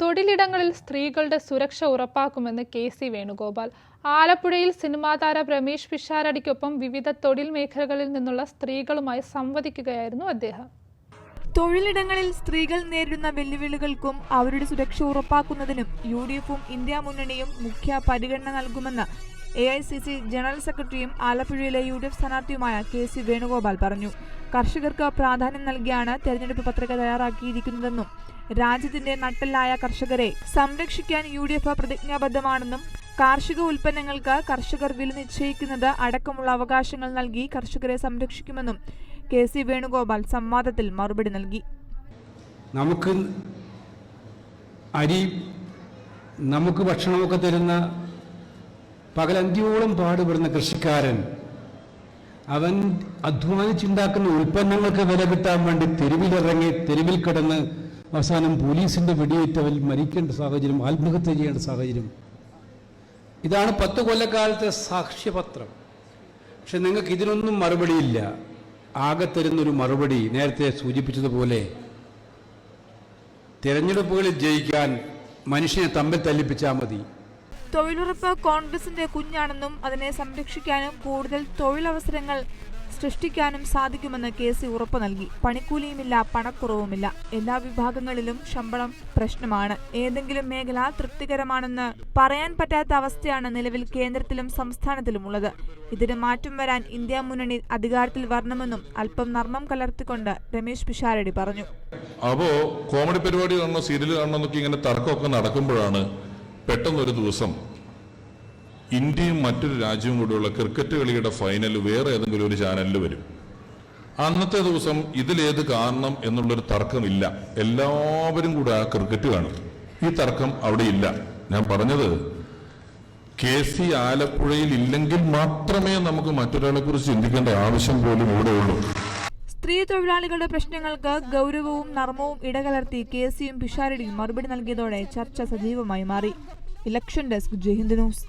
തൊഴിലിടങ്ങളിൽ സ്ത്രീകളുടെ സുരക്ഷ ഉറപ്പാക്കുമെന്ന് കെ സി വേണുഗോപാൽ. ആലപ്പുഴയിൽ സിനിമാ താരം പിഷാരടിക്കൊപ്പം വിവിധ തൊഴിൽ മേഖലകളിൽ നിന്നുള്ള സ്ത്രീകളുമായി സംവദിക്കുകയായിരുന്നു അദ്ദേഹം. തൊഴിലിടങ്ങളിൽ സ്ത്രീകൾ നേരിടുന്ന വെല്ലുവിളികൾക്കും അവരുടെ സുരക്ഷ ഉറപ്പാക്കുന്നതിനും യു ഡി എഫും ഇന്ത്യ മുന്നണിയും മുഖ്യ പരിഗണന നൽകുമെന്ന് A I C C general സെക്രട്ടറിയും ആലപ്പുഴയിലെ യു ഡി എഫ് സ്ഥാനാർത്ഥിയുമായ കെ സി വേണുഗോപാൽ പറഞ്ഞു. കർഷകർക്ക് പ്രാധാന്യം നൽകിയാണ് തെരഞ്ഞെടുപ്പ് പത്രിക തയ്യാറാക്കിയിരിക്കുന്നതെന്നും രാജ്യത്തിന്റെ നട്ടെല്ലായ കർഷകരെ സംരക്ഷിക്കാൻ യു ഡി എഫ് പ്രതിജ്ഞാബദ്ധമാണെന്നും കാർഷിക ഉൽപ്പന്നങ്ങൾക്ക് കർഷകർ വില നിശ്ചയിക്കുന്നത് അടക്കമുള്ള അവകാശങ്ങൾ നൽകി കർഷകരെ സംരക്ഷിക്കുമെന്നും കെ സി വേണുഗോപാൽ സംവാദത്തിൽ മറുപടി നൽകി. നമുക്ക് അരി നമുക്ക് ഭക്ഷണമൊക്കെ തരുന്ന പകലന്തിയോളം പാടുപെടുന്ന കൃഷിക്കാരൻ അവൻ അധ്വാനിച്ചുണ്ടാക്കുന്ന ഉൽപ്പന്നങ്ങൾക്ക് വില കിട്ടാൻ വേണ്ടി തെരുവിലിറങ്ങി തെരുവിൽ കിടന്ന് അവസാനം പോലീസിന്റെ വെടിയേറ്റവൽ മരിക്കേണ്ട സാഹചര്യം ആത്മഹത്യ ചെയ്യേണ്ട സാഹചര്യം. ഇതാണ് പത്ത് കൊല്ലക്കാലത്തെ സാക്ഷ്യപത്രം. പക്ഷെ നിങ്ങൾക്ക് ഇതിനൊന്നും മറുപടിയില്ല. ആകെ തരുന്നൊരു മറുപടി നേരത്തെ സൂചിപ്പിച്ചതുപോലെ തിരഞ്ഞെടുപ്പുകളിൽ ജയിക്കാൻ മനുഷ്യനെ തമ്മിൽ തല്ലിപ്പിച്ചാൽ മതി. തൊഴിലുറപ്പ് കോൺഗ്രസിന്റെ കുഞ്ഞാണെന്നും അതിനെ സംരക്ഷിക്കാനും കൂടുതൽ തൊഴിലവസരങ്ങൾ സൃഷ്ടിക്കാനും സാധിക്കുമെന്ന് കെ സി ഉറപ്പു നൽകി. പണിക്കൂലിയുമില്ല പണക്കുറവുമില്ല. എല്ലാ വിഭാഗങ്ങളിലും ശമ്പളം പ്രശ്നമാണ്. ഏതെങ്കിലും മേഖല തൃപ്തികരമാണെന്ന് പറയാൻ പറ്റാത്ത അവസ്ഥയാണ് നിലവിൽ കേന്ദ്രത്തിലും സംസ്ഥാനത്തിലുമുള്ളത്. ഇതിന് മാറ്റം വരാൻ ഇന്ത്യ മുന്നണി അധികാരത്തിൽ വരണമെന്നും അല്പം നർമ്മം കലർത്തിക്കൊണ്ട് രമേശ് പിഷാരടി പറഞ്ഞു. അപ്പോ കോമഡി പരിപാടി കാണണോ സീരിയൽ കാണണോ എന്നൊക്കെ ഇങ്ങനെ തർക്കമൊക്കെ നടക്കുമ്പോഴാണ് പെട്ടെന്നൊരു ദിവസം ഇന്ത്യയും മറ്റൊരു രാജ്യവും കൂടിയുള്ള ക്രിക്കറ്റ് കളിയുടെ ഫൈനൽ വേറെ ഏതെങ്കിലും ഒരു ചാനലിൽ വരും. അന്നത്തെ ദിവസം ഇതിലേത് കാണണം എന്നുള്ളൊരു തർക്കമില്ല. എല്ലാവരും കൂടെ ആ ക്രിക്കറ്റ് കാണും. ഈ തർക്കം അവിടെ ഇല്ല ഞാൻ പറഞ്ഞത് കെ സി ആലപ്പുഴയിൽ ഇല്ലെങ്കിൽ മാത്രമേ നമുക്ക് മറ്റൊരാളെ കുറിച്ച് ചിന്തിക്കേണ്ട ആവശ്യം പോലും ഇവിടെ ഉള്ളൂ. സ്ത്രീ തൊഴിലാളികളുടെ പ്രശ്നങ്ങൾക്ക് ഗൗരവവും നർമ്മവും ഇടകലർത്തി കെ സിയും പിഷാരടിയും മറുപടി നൽകിയതോടെ ചർച്ച സജീവമായി മാറി. Election desk Jaihind news.